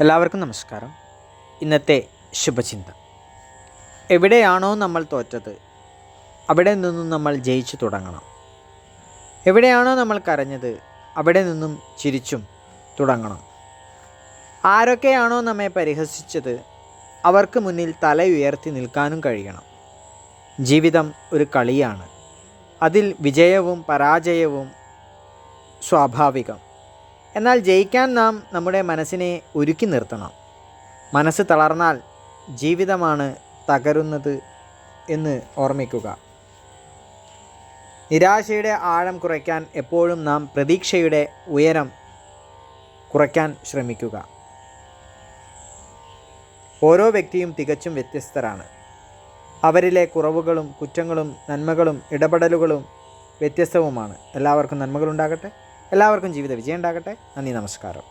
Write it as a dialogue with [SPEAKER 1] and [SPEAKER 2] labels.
[SPEAKER 1] എല്ലാവർക്കും നമസ്കാരം. ഇന്നത്തെ ശുഭചിന്ത. എവിടെയാണോ നമ്മൾ തോറ്റത് അവിടെ നിന്നും നമ്മൾ ജയിച്ചു തുടങ്ങണം. എവിടെയാണോ നമ്മൾ കരഞ്ഞത് അവിടെ നിന്നും ചിരിച്ചും തുടങ്ങണം. ആരൊക്കെയാണോ നമ്മെ പരിഹസിച്ചത് അവർക്ക് മുന്നിൽ തല ഉയർത്തി നിൽക്കാനും കഴിയണം. ജീവിതം ഒരു കളിയാണ്. അതിൽ വിജയവും പരാജയവും സ്വാഭാവികം. എന്നാൽ ജയിക്കാൻ നാം നമ്മുടെ മനസ്സിനെ ഒരുക്കി നിർത്തണം. മനസ്സ് തളർന്നാൽ ജീവിതമാണ് തകരുന്നത് എന്ന് ഓർമ്മിക്കുക. നിരാശയുടെ ആഴം കുറയ്ക്കാൻ എപ്പോഴും നാം പ്രതീക്ഷയുടെ ഉയരം കുറയ്ക്കാൻ ശ്രമിക്കുക. ഓരോ വ്യക്തിയും തികച്ചും വ്യത്യസ്തരാണ്. അവരിലെ കുറവുകളും കുറ്റങ്ങളും നന്മകളും ഇടപെടലുകളും വ്യത്യസ്തവുമാണ്. എല്ലാവർക്കും നന്മകളുണ്ടാകട്ടെ. എല്ലാവർക്കും ജീവിത വിജയം ഉണ്ടാകട്ടെ നന്ദി നമസ്കാരം.